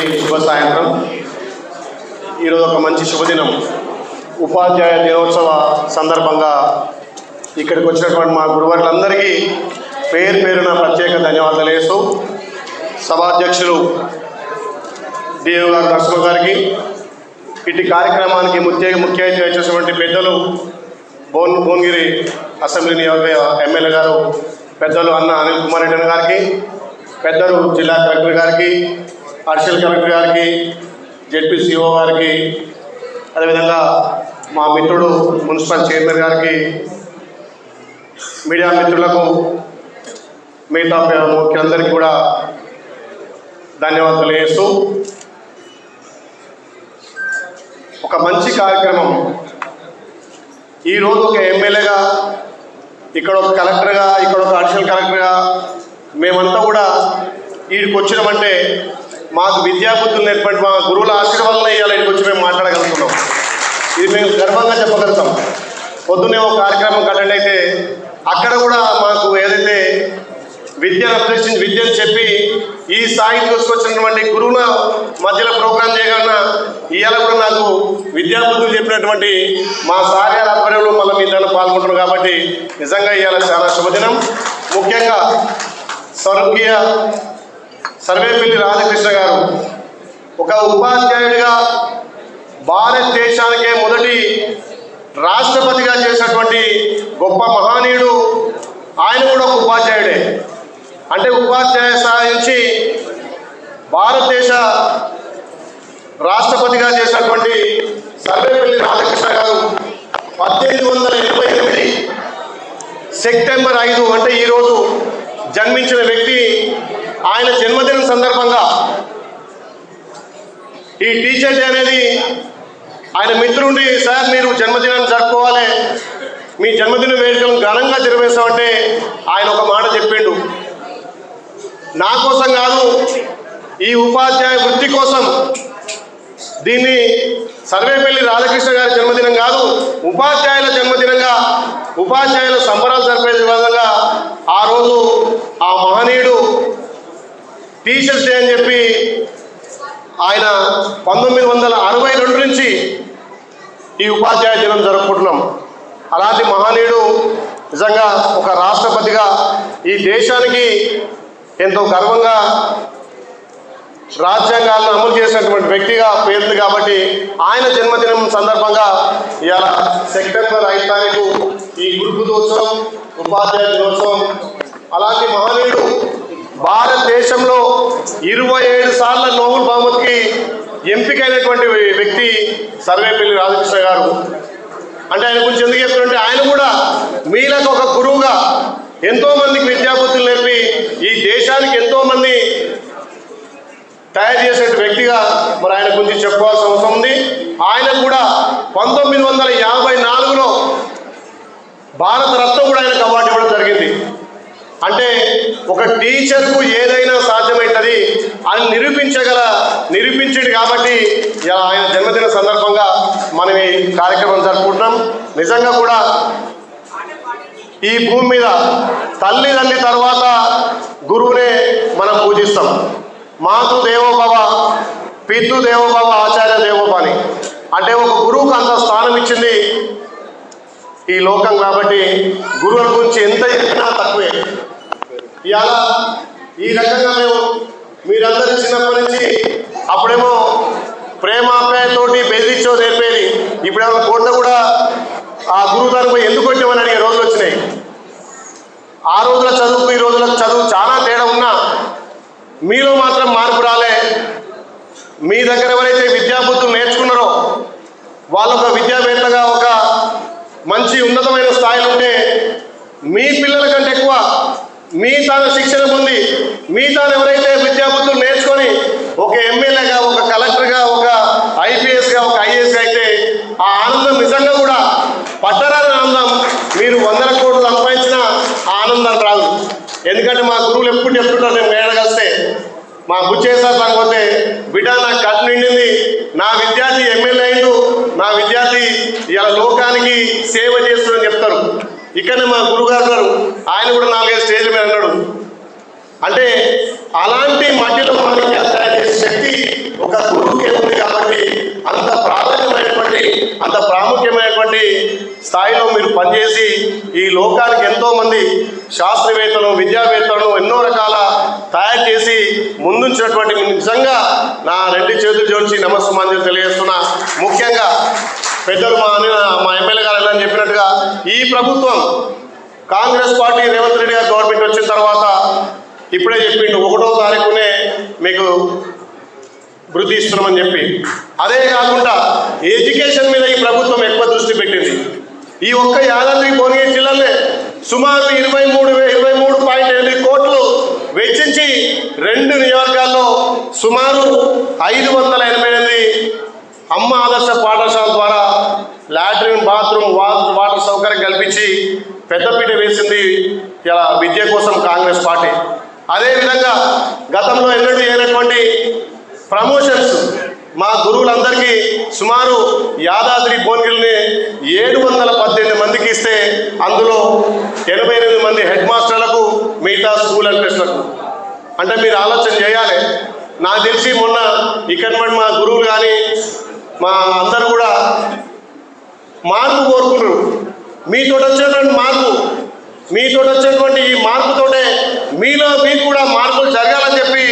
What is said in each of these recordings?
అందరికీ శుభ సాయంత్రం. ఈరోజు ఒక మంచి శుభదినం. ఉపాధ్యాయ దినోత్సవ సందర్భంగా ఇక్కడికి వచ్చినటువంటి మా గురువర్లందరికీ పేరు పేరున ప్రత్యేక ధన్యవాదాలు వేస్తూ సభాధ్యక్షులు డిఓ గారు నరసింహ గారికి ఇటు కార్యక్రమానికి ముఖ్య ముఖ్య అతిథి పెద్దలు భువన్ భువనగిరి అసెంబ్లీ నియోజక ఎమ్మెల్యే గారు పెద్దలు అన్న అనిల్ కుమార్ రెడ్డి గారికి పెద్దలు జిల్లా కలెక్టర్ గారికి అడిషనల్ కలెక్టర్ గారికి జెడ్పీసీఓ గారికి అదేవిధంగా మా మిత్రుడు మున్సిపల్ చైర్మన్ గారికి మీడియా మిత్రులకు మిగతా ముఖ్యులందరికీ కూడా ధన్యవాదాలు తెలియజేస్తూ ఒక మంచి కార్యక్రమం. ఈరోజు ఒక ఎమ్మెల్యేగా ఇక్కడ ఒక కలెక్టర్గా ఇక్కడ ఒక అడిషనల్ కలెక్టర్గా మేమంతా కూడా వీడికి వచ్చినామంటే మాకు విద్యాబుద్ధులు నేర్పండి మా గురువుల ఆశీర్వాదం ఇవ్వాలి ఇక్కడికి వచ్చి మేము మాట్లాడగలుగుతున్నాం. ఇది మేము గర్వంగా చెప్పగలుగుతాం. పొద్దున్నే ఒక కార్యక్రమం అటెండ్ అయితే అక్కడ కూడా మాకు ఏదైతే విద్యను అభ్యసించి విద్యను చెప్పి ఈ స్థాయికి తీసుకొచ్చినటువంటి గురువుల మధ్యలో ప్రోగ్రాం చేయగలన ఇవాళ కూడా నాకు విద్యాబుద్ధులు చెప్పినటువంటి మా సార్యాల ఆధ్వర్యంలో మళ్ళీ మీ దాంట్లో పాల్గొంటున్నారు కాబట్టి నిజంగా ఇవాళ చాలా శుభదినం. ముఖ్యంగా స్వర్గీయ సర్వేపల్లి రాధాకృష్ణ గారు ఒక ఉపాధ్యాయుడిగా భారతదేశానికే మొదటి రాష్ట్రపతిగా చేసినటువంటి గొప్ప మహనీయుడు ఆయన కూడా ఒక ఉపాధ్యాయుడే. అంటే ఉపాధ్యాయ సహాయించి భారతదేశ రాష్ట్రపతిగా చేసినటువంటి సర్వేపల్లి రాధాకృష్ణ గారు పద్దెనిమిది వందల ఎనభై ఎనిమిది సెప్టెంబర్ ఐదు అంటే ఈరోజు జన్మించిన వ్యక్తి ఆయన జన్మదినం సందర్భంగా ఈ టీచర్ డే అనేది ఆయన మిత్రుండి సార్ మీరు జన్మదినాన్ని జరుపుకోవాలి. మీ జన్మదిన వేడుకలను ఘనంగా జరిపేస్తామంటే ఆయన ఒక మాట చెప్పిండు. నా కోసం కాదు ఈ ఉపాధ్యాయ వృత్తి కోసం దీన్ని సర్వేపల్లి రాధాకృష్ణ గారి జన్మదినం కాదు ఉపాధ్యాయుల జన్మదినంగా ఉపాధ్యాయుల సంబరాలు జరిపే విధంగా ఆ రోజు ఆ మహనీయుడు టీచర్స్ డే అని చెప్పి ఆయన పంతొమ్మిది వందల అరవై రెండు నుంచి ఈ ఉపాధ్యాయ దినం జరుపుకుంటున్నాం. అలాంటి మహనీయుడు నిజంగా ఒక రాష్ట్రపతిగా ఈ దేశానికి ఎంతో గర్వంగా రాజ్యాంగాలను అమలు చేసినటువంటి వ్యక్తిగా పేరుంది కాబట్టి ఆయన జన్మదినం సందర్భంగా ఇవాళ సెప్టెంబర్ ఐదు తారీఖు ఈ గురు దినోత్సవం ఉపాధ్యాయ దినోత్సవం అలాంటి మహనీయుడు భారతదేశంలో ఇరవై ఏడు సార్ల నోబుల్ బహుమతికి ఎంపికైనటువంటి వ్యక్తి సర్వేపల్లి రాధాకృష్ణ గారు. అంటే ఆయన గురించి ఎందుకు చెప్తుంటే ఆయన కూడా మీలకు ఒక గురువుగా ఎంతో మందికి విద్యాబుద్ధులు నేర్పి ఈ దేశానికి ఎంతో మంది తయారు చేసే వ్యక్తిగా మరి ఆయన గురించి చెప్పుకోవాల్సిన అవసరం ఉంది. ఆయన కూడా పంతొమ్మిది వందల యాభై నాలుగులో భారత రత్న కూడా ఆయనకు అవార్డు ఇవ్వడం జరిగింది. అంటే ఒక టీచర్కు ఏదైనా సాధ్యమవుతుంది అని నిరూపించగల నిరూపించింది కాబట్టి ఇలా ఆయన జన్మదిన సందర్భంగా మనం ఈ కార్యక్రమం జరుపుకుంటున్నాం. నిజంగా కూడా ఈ భూమి మీద తల్లి తల్లి తర్వాత గురువునే మనం పూజిస్తాం. మాతృ దేవోభవ పితృ దేవోభవ ఆచార్య దేవోభాని అని. అంటే ఒక గురువుకు అంత స్థానం ఇచ్చింది ఈ లోకం కాబట్టి గురువుల గురించి ఎంత చెప్పినా తక్కువే. ఇవాళ ఈ రకంగా మేము మీరందరూ చిన్నప్పటి నుంచి అప్పుడేమో ప్రేమాప్యాయతోటి బెదిరించో నేర్పేది ఇప్పుడేమో కోట కూడా ఆ గురువు దగ్గర ఎందుకు వచ్చామని అడిగే రోజులు వచ్చినాయి. ఆ రోజుల చదువుకు ఈ రోజుల చదువు చాలా తేడా ఉన్నా మీలో మాత్రం మార్పు రాలే. మీ దగ్గర ఎవరైతే విద్యాబుద్ధులు నేర్చుకున్నారో వాళ్ళు దానికి రాదు ఎందుకంటే మా గురువులు ఎప్పుడు చెప్తున్నారు నేను మేడగస్తే మా బుచ్చేసారి పోతే బిడ్డ నా కట్ నిండింది. నా విద్యార్థి ఎమ్మెల్యే అయిండు. నా విద్యార్థి ఇలా లోకానికి సేవ చేస్తుందని చెప్తారు. ఇక్కడనే మా గురుగారు గారు ఆయన కూడా నాలుగైదు స్టేజ్ మీద అన్నాడు అంటే అలాంటి మధ్యలో మనకి తయారు చేసే శక్తి ఒక గురువుకే ఉంది కాబట్టి అంత ప్రాధాన్యత అంత ప్రాముఖ్యమైనటువంటి స్థాయిలో మీరు పనిచేసి ఈ లోకానికి ఎంతోమంది శాస్త్రవేత్తలు విద్యావేత్తలను ఎన్నో రకాల తయారు చేసి ముందుంచినటువంటి నిజంగా నా రెండు చేతులు జోడించి నమస్మాంజలు తెలియజేస్తున్నా. ముఖ్యంగా పెద్దలు మా మా ఎమ్మెల్యే గారు ఎలా చెప్పినట్టుగా ఈ ప్రభుత్వం కాంగ్రెస్ పార్టీ రేవంత్ రెడ్డి గారు గవర్నమెంట్ వచ్చిన తర్వాత ఇప్పుడే చెప్పిండు ఒకటో తారీఖునే మీకు వృద్ధి ఇస్తున్నామని చెప్పి. అదే కాకుండా ఎడ్యుకేషన్ మీద ఈ ప్రభుత్వం ఎక్కువ దృష్టి పెట్టింది. ఈ ఒక్క యాదాద్రి భువనగిరి జిల్లాలో సుమారు ఇరవై మూడు ఇరవై మూడు పాయింట్ ఎనిమిది కోట్లు వెచ్చించి రెండు నియోజకాల్లో సుమారు ఐదు వందల ఎనభై ఎనిమిది అమ్మ ఆదర్శ పాఠశాల ద్వారా లాట్రిన్ బాత్రూమ్ వాటర్ సౌకర్యం కల్పించి పెద్దపీట వేసింది ఇలా విద్య కోసం కాంగ్రెస్ పార్టీ. అదేవిధంగా గతంలో ఎన్నడూ ప్రమోషన్స్ మా గురువులందరికీ సుమారు యాదాద్రి భువనగిరిని ఏడు వందల పద్దెనిమిది మందికి ఇస్తే అందులో ఎనభై ఎనిమిది మంది హెడ్ మాస్టర్లకు మిగతా స్కూల్ అడ్మినిస్ట్రేటర్లకు అంటే మీరు ఆలోచన చేయాలి. నాకు తెలిసి మొన్న ఇక్కడ మరి మా గురువులు కానీ మా అందరు కూడా మార్పు కోరుకున్నారు మీతో వచ్చేటువంటి మార్పు మీతో వచ్చేటువంటి ఈ మార్పుతోటే మీలో మీకు కూడా మార్పులు జరగాలని చెప్పి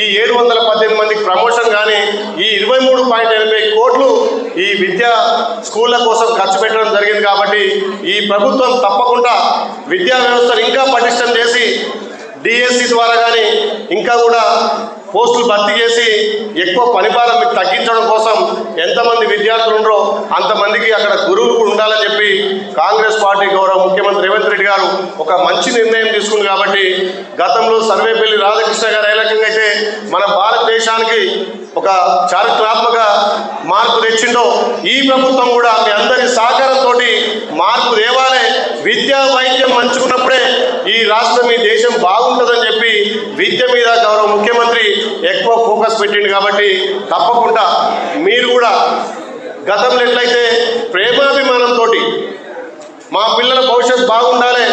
ఈ ఏడు వందల పద్దెనిమిది మందికి ప్రమోషన్ కానీ ఈ ఇరవై మూడు పాయింట్ ఎనభై కోట్లు ఈ విద్యా స్కూళ్ళ కోసం ఖర్చు పెట్టడం జరిగింది కాబట్టి ఈ ప్రభుత్వం తప్పకుండా విద్యా వ్యవస్థను ఇంకా పటిష్టం చేసి డిఎస్సి ద్వారా కానీ ఇంకా కూడా పోస్టులు భర్తీ చేసి ఎక్కువ పనిభారం మీకు తగ్గించడం కోసం ఎంతమంది విద్యార్థులు ఉండరో అంతమందికి అక్కడ గురువులు ఉండాలని చెప్పి కాంగ్రెస్ పార్టీ గౌరవ ముఖ్యమంత్రి రేవంత్ రెడ్డి గారు ఒక మంచి నిర్ణయం తీసుకుంది కాబట్టి గతంలో సర్వేపల్లి రాధాకృష్ణ గారు ఏ రకంగా అయితే మన భారతదేశానికి ఒక చారిత్రాత్మక మార్పు తెచ్చిండో ఈ ప్రభుత్వం కూడా మీ అందరి సహకారంతో మార్పు తేవాలి. విద్యా వైద్యం మంచుకున్నప్పుడే ఈ రాష్ట్రం ఈ దేశం బాగుంటుందని విద్య మీద గౌరవ ముఖ్యమంత్రి ఎక్కువ ఫోకస్ పెట్టింది కాబట్టి తప్పకుండా మీరు కూడా గతంలో ఎట్లయితే ప్రేమాభిమానంతో మా పిల్లల భవిష్యత్తు బాగుండాలి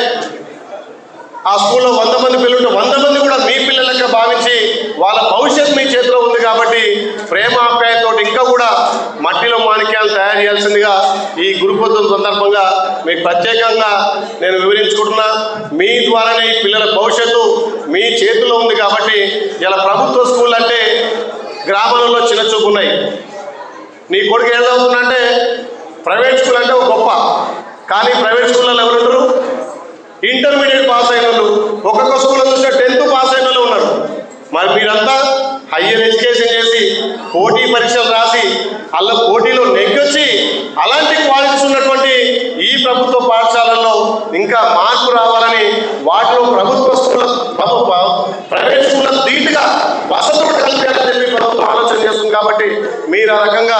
ఆ స్కూల్లో వంద మంది పిల్లలు వంద మంది కూడా మీ పిల్లలకే భావించి వాళ్ళ భవిష్యత్తు మీ చేతిలో ఉంది కాబట్టి ప్రేమ ఆప్యాయతో ఇంకా కూడా మట్టిలో మాణిక్యాలు తయారు చేయాల్సిందిగా ఈ గురుపొద్దుల సందర్భంగా మీకు ప్రత్యేకంగా నేను వివరించుకుంటున్నా. మీ ద్వారానే పిల్లల భవిష్యత్తు మీ చేతిలో ఉంది కాబట్టి ఇలా ప్రభుత్వ స్కూల్ అంటే గ్రామాలలో చిన్న చూపున్నాయి నీ కొడుకు ఏం చదువుతుందంటే ప్రైవేట్ స్కూల్ అంటే ఒక గొప్ప. కానీ ప్రైవేట్ స్కూల్లో ఎవరుంటారు? ఇంటర్మీడియట్ పాస్ అయిన వాళ్ళు. ఒక్కొక్క స్కూల్లో చూస్తే టెన్త్ పాస్ అయిన వాళ్ళు ఉన్నారు. మరి మీరంతా హయ్యర్ ఎడ్యుకేషన్ చేసి పోటీ పరీక్షలు రాసి అలా పోటీలో నెగ్గొచ్చి అలాంటి క్వాలిటీస్ ఉన్నటువంటి ఈ ప్రభుత్వ పాఠశాలల్లో ఇంకా మార్పు రావాలని వాటిలో ప్రభుత్వ స్కూళ్ళ ప్రభుత్వ ప్రైవేట్ స్కూళ్ళ ధీటుగా వసతులు కల్పించాలని చెప్పి ప్రభుత్వం ఆలోచన చేస్తుంది కాబట్టి మీరు ఆ రకంగా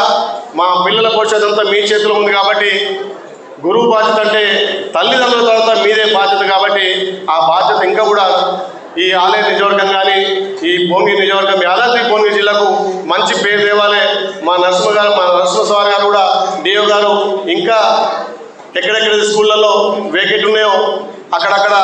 మా పిల్లల భవిష్యత్ అంతా మీ చేతిలో ఉంది కాబట్టి గురువు బాధ్యత అంటే తల్లిదండ్రుల తర్వాత మీదే బాధ్యత కాబట్టి ఆ బాధ్యత ఇంకా కూడా ఈ ఆలయ నియోజకవర్గం కానీ ఈ భోగి నియోజకవర్గం యాదాద్రి భోగి జిల్లాకు మంచి పేరు తేవాలి. మా నరసింహ గారు మా నరసింహ సార్ గారు కూడా డిఓ గారు ఇంకా ఎక్కడెక్కడ స్కూళ్ళల్లో వేకెట్ ఉన్నాయో అక్కడక్కడ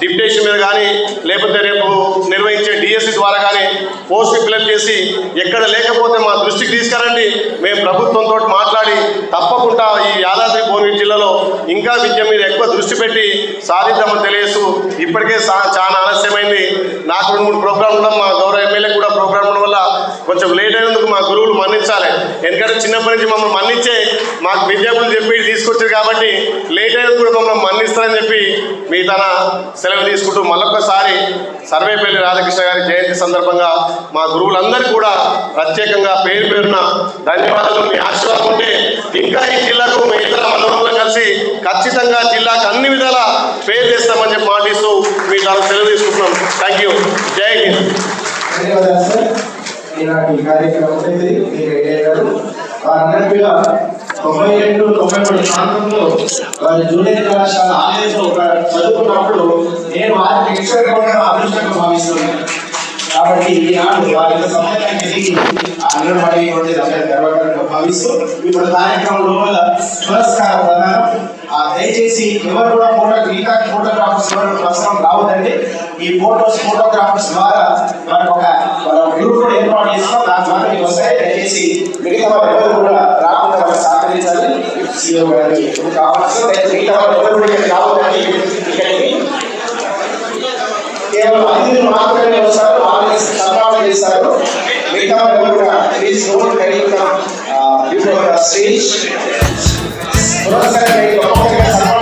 డిప్యుటేషన్ మీద కానీ లేకపోతే రేపు నిర్వహించే డిఎస్సి ద్వారా కానీ పోస్ట్ ఫిల్అప్ చేసి ఎక్కడ లేకపోతే మా దృష్టికి తీసుకురండి. మేము ప్రభుత్వంతో మాట్లాడి తప్పకుండా ఈ యాదాద్రి భువనగిరి జిల్లాలో ఇంకా విద్య మీద ఎక్కువ దృష్టి పెట్టి సాధిద్దామని తెలియజేస్తూ ఇప్పటికే సా- చాలా ఆలస్యమైంది. నాకు రెండు మూడు ప్రోగ్రాం ఉండడం మా గౌరవ ఎమ్మెల్యే కూడా ప్రోగ్రాం ఉండడం వల్ల కొంచెం లేట్ అయిన మా గురువులు మన్నించాలి. ఎందుకంటే చిన్నప్పటి నుంచి మమ్మల్ని మన్నించే మాకు విద్యార్థులు చెప్పి తీసుకొచ్చారు కాబట్టి లేట్ అయినా కూడా మమ్మల్ని మన్నిస్తారని చెప్పి మీ తన సెలవు తీసుకుంటూ మళ్ళొక్కసారి సర్వేపల్లి రాధాకృష్ణ గారి జయంతి సందర్భంగా మా గురువులందరికీ కూడా ప్రత్యేకంగా పేరు పేరున ధన్యవాదాలు. మీ ఆశీర్వాదం ఉంటే ఇంకా ఈ జిల్లాకు మీ ఇతర మనోహరం కలిసి ఖచ్చితంగా జిల్లాకు అన్ని విధాల పేరు చేస్తామని చెప్పి మాటిస్తూ మీ తన సెలవు తీసుకుంటున్నాం. థ్యాంక్ యూ జై హింద్. ధన్యవాదాలు సార్ ఈనాటి కార్యక్రమం అనేది మీరు అయ్యారు అన్నట్టుగా తొంభై రెండు తొంభై మూడు ప్రాంతంలో వారి జూనియర్ కళాశాల ఆలయంలో ఒక చదువుకున్నప్పుడు నేను వారి వారికి కూడా అదృష్టంగా భావిస్తున్నాను. కాబట్టి ఈనాడు వారి యొక్క సమయాన్ని తిరిగి అంగన్వాడీ నుండి భావిస్తూ ఇప్పుడు కార్యక్రమం లోపల పురస్కార ప్రధానం దయచేసి ఎవరు కూడా ఫోటో మిగతా ఫోటోగ్రాఫర్స్ ఎవరు ప్రస్తుతం రావద్దండి. ఈ ఫోటోస్ ఫోటోగ్రాఫర్స్ ద్వారా మనకు ఒక గ్రూప్ కూడా ఏర్పాటు చేస్తాం దాని ద్వారా మీకు వస్తాయి. దయచేసి మిగతా వారు ఎవరు కూడా రాకుండా సహకరించాలి. మిగతా రావద్దండి. కేవలం అతిథులు మాత్రమే వస్తారు. వాళ్ళని సన్మానం చేస్తారు. మిగతా వారు కూడా స్టేజ్ Vamos a hacer